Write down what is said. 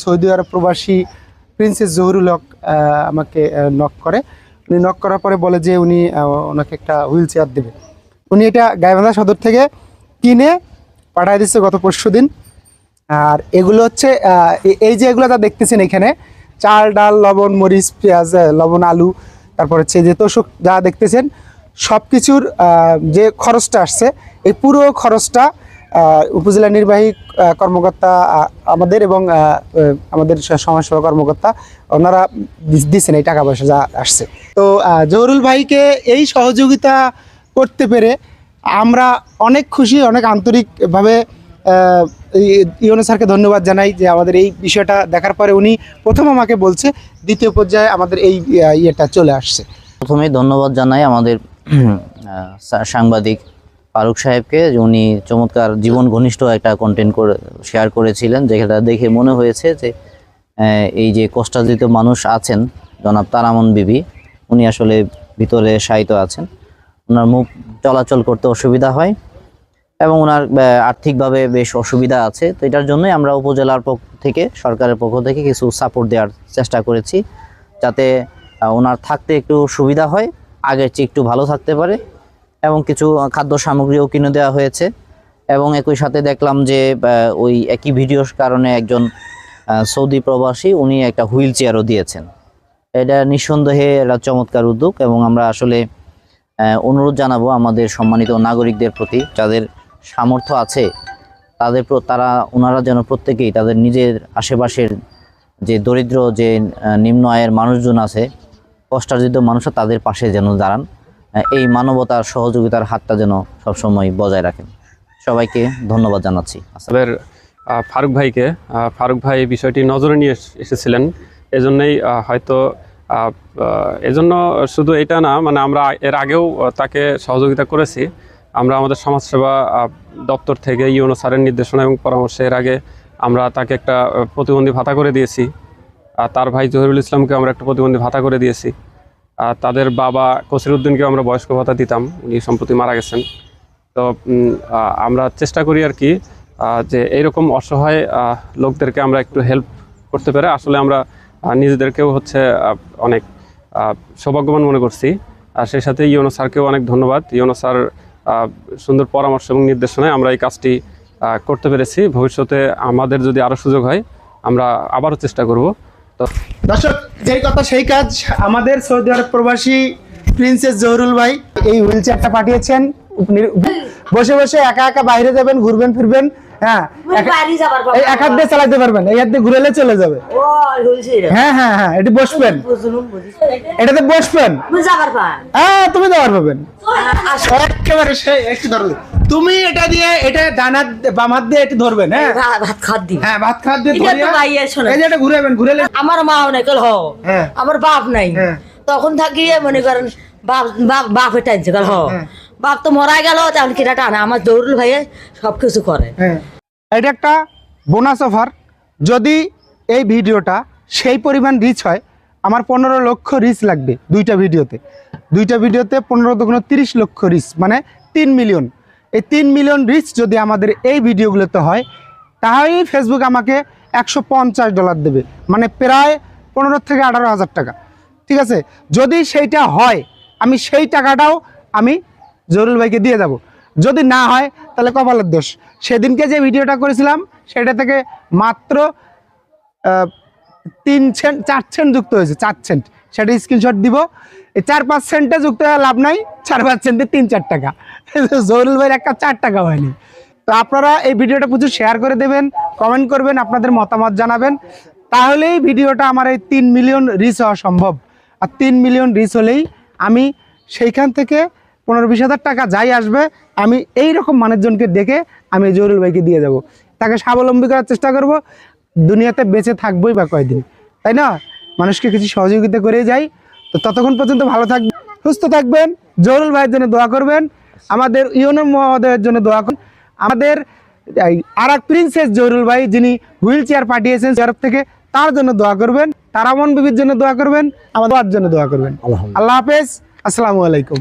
Saudi আরব প্রবাসী princess Zahurul হক আমাকে knock করে। উনি নক করার পরে বলে যে উনি ওনাকে একটা হুইল চেয়ার দেবে। উনি এটা গাইবান্ধা সদর থেকে কিনে পাঠিয়ে দিচ্ছে গত পরশু দিন। আর এগুলো হচ্ছে এই যে এগুলো যা দেখতেছেন এখানে, চাল, ডাল, লবণ, মরিচ, পেঁয়াজ লবণ, আলু, তারপর হচ্ছে যে তোষক যা দেখতেছেন সব কিছুর যে খরচটা আসছে, এই পুরো খরচটা উপজেলা নির্বাহী কর্মকর্তা আমাদের এবং আমাদের সমাজসেবা কর্মকর্তা, ওনারা দিচ্ছেন এই টাকা পয়সা যা আসছে। তো জহরুল ভাইকে এই সহযোগিতা করতে পেরে আমরা অনেক খুশি, অনেক আন্তরিকভাবে ইউনো স্যারকে ধন্যবাদ জানাই যে আমাদের এই বিষয়টা দেখার পরে উনি প্রথম আমাকে বলছে, দ্বিতীয় পর্যায়ে আমাদের এই ইয়েটা চলে আসছে। প্রথমেই ধন্যবাদ জানাই আমাদের সাংবাদিক ফারুক সাহেবকে, উনি চমৎকার জীবন ঘনিষ্ঠ একটা কন্টেন্ট করে শেয়ার করেছিলেন, যেটা দেখে মনে হয়েছে যে এই যে কষ্টার্জিত মানুষ আছেন, জনাব তারামন বিবি, উনি আসলে ভিতরে শায়িত আছেন। ওনার মুখ চলাচল করতে অসুবিধা হয় এবং ওনার আর্থিকভাবে বেশ অসুবিধা আছে। তো এটার জন্যই আমরা উপজেলার পক্ষ থেকে, সরকারের পক্ষ থেকে কিছু সাপোর্ট দেওয়ার চেষ্টা করেছি, যাতে ওনার থাকতে একটু সুবিধা হয়, আগের চেয়ে একটু ভালো থাকতে পারে। এবং কিছু খাদ্য সামগ্রীও কিনে দেওয়া হয়েছে। এবং একই সাথে দেখলাম যে ওই একই ভিডিওর কারণে একজন সৌদি প্রবাসী উনি একটা হুইল চেয়ারও দিয়েছেন। এটা নিঃসন্দেহে একটা চমৎকার উদ্যোগ এবং আমরা আসলে অনুরোধ জানাব আমাদের সম্মানিত নাগরিকদের প্রতি, যাদের সামর্থ্য আছে, তাদের তারা, ওনারা যেন প্রত্যেকেই তাদের নিজের আশেপাশের যে দরিদ্র, যে নিম্ন আয়ের মানুষজন আছে, কষ্টার্জিত মানুষরা তাদের পাশে যেন দাঁড়ান। এই মানবতার সহযোগিতার হাতটা যেন সবসময় বজায় রাখেন। সবাইকে ধন্যবাদ জানাচ্ছি। আমাদের ফারুক ভাইকে ফারুক ভাই বিষয়টি নজরে নিয়ে এসেছিলেন। এজন্যই হয়তো এজন্য শুধু এটা না মানে আমরা এর আগেও তাকে সহযোগিতা করেছি। আমরা আমাদের সমাজসেবা দপ্তর থেকে ইউনো স্যারের নির্দেশনা এবং পরামর্শে এর আগে আমরা তাকে একটা প্রতিবন্ধী ভাতা করে দিয়েছি। আর তার ভাই জহিরুল ইসলামকে আমরা একটা প্রতিবন্ধী ভাতা করে দিয়েছি। তাদের বাবা কসিরুদ্দিনকেও আমরা বয়স্ক ভাতা দিতাম, উনি সম্প্রতি মারা গেছেন। তো আমরা চেষ্টা করি আর কি যে এইরকম অসহায় লোকদেরকে আমরা একটু হেল্প করতে পেরে। আসলে আমরা নিজেদেরকেও হচ্ছে অনেক সৌভাগ্যবান মনে করছি। আর সেই সাথে ইউনো স্যারকেও অনেক ধন্যবাদ। ইউনো স্যার সুন্দর পরামর্শ এবং নির্দেশনায় আমরা এই কাজটি করতে পেরেছি। ভবিষ্যতে আমাদের যদি আরও সুযোগ হয়, আমরা আবারও চেষ্টা করব। দর্শক যেই কথা সেই কাজ আমাদের সৌদি আরব প্রবাসী প্রিন্সেস জহরুল ভাই এই হুইল চেয়ারটা পাঠিয়েছেন। বসে বসে একা একা বাইরে যাবেন ঘুরবেন ফিরবেন হ্যাঁ একা- বাড়ি যাবার এই এক হাত দিয়ে চালাতে পারবেন এই হাত দিয়ে ঘুরেলে চলে যাবে। হ্যাঁ হ্যাঁ হ্যাঁ এটি বসবেন। এটাতে বসবেন। বুঝ যাবার পান হ্যাঁ তুমি পাবেন একেবারে সেই একটু ধরো তুমি এটা দিয়ে এটা ডানার বাম হাত দিয়ে এটা ধরবেন হ্যাঁ? ভাত খাত দি হ্যাঁ ভাত খাওয়ার দিয়ে এটা শোনো। এই যে এটা ঘুরাবেন ঘুরেলে আমার মাও নাই কল হ হ্যাঁ। আমার বাপ নাই। হ্যাঁ। তখন থাকি মনে করেন বাপ বাপ বাপ টানছে কল হ হ্যাঁ। বাপ তো মরা গেল তখন কিটা টানে? আমার দৌড়ুল ভাইয়ে সব কিছু করে। হ্যাঁ। এটা একটা বোনাস অফার যদি এই ভিডিওটা সেই পরিমাণ রিচ হয় আমার পনেরো লক্ষ রিচ লাগবে দুইটা ভিডিওতে। দুইটা ভিডিওতে পনেরো দুগুণ তিরিশ লক্ষ রিচ মানে তিন মিলিয়ন এই তিন মিলিয়ন রিচ যদি আমাদের এই ভিডিওগুলোতে হয়, তাহলেই ফেসবুক আমাকে একশো পঞ্চাশ ডলার দেবে। মানে প্রায় পনেরো থেকে আঠারো হাজার টাকা। ঠিক আছে? যদি সেইটা হয়, আমি সেই টাকাটাও আমি জরুল ভাইকে দিয়ে যাব। যদি না হয়, তাহলে কপালের দোষ। সেদিনকে যে ভিডিওটা করেছিলাম, সেটা থেকে মাত্র তিন সেন্ট চার সেন্ট যুক্ত হয়েছে, চার সেন্ট সেটা স্ক্রিনশট দিব। চার পাঁচ সেন্টে যুক্ত হয়ে লাভ নাই, চার পাঁচ সেন্টে তিন চার টাকা। জরুল ভাইয়ের একটা চার টাকা হয়নি। তো আপনারা এই ভিডিওটা প্রচুর শেয়ার করে দেবেন কমেন্ট করবেন, আপনাদের মতামত জানাবেন। তাহলেই ভিডিওটা আমার এই তিন মিলিয়ন রিচ হওয়া সম্ভব। আর তিন মিলিয়ন রিচ হলেই আমি সেইখান থেকে পনেরো বিশ হাজার টাকা যাই আসবে, আমি এই রকম মানুষজনকে ডেকে আমি জরুল ভাইকে দিয়ে যাব। তাকে স্বাবলম্বী করার চেষ্টা করব, দুনিয়াতে বেঁচে থাকবোই বা কয়দিন। তাই না? মানুষকে কিছু সহযোগিতা করে যাই। তো ততক্ষণ পর্যন্ত ভালো থাকবেন সুস্থ থাকবেন। জহরুল ভাইয়ের জন্য দোয়া করবেন। আমাদের ইউনো মহোদয়ের জন্য দোয়া করবেন। আমাদের আর এক প্রিন্সেস জহরুল ভাই যিনি হুইল চেয়ার পাঠিয়েছেন তরফ থেকে তার জন্য দোয়া করবেন। তারামন বিবির জন্য দোয়া করবেন। আমাদের জন্য দোয়া করবেন। আল্লাহ হাফেজ। আসসালামু আলাইকুম।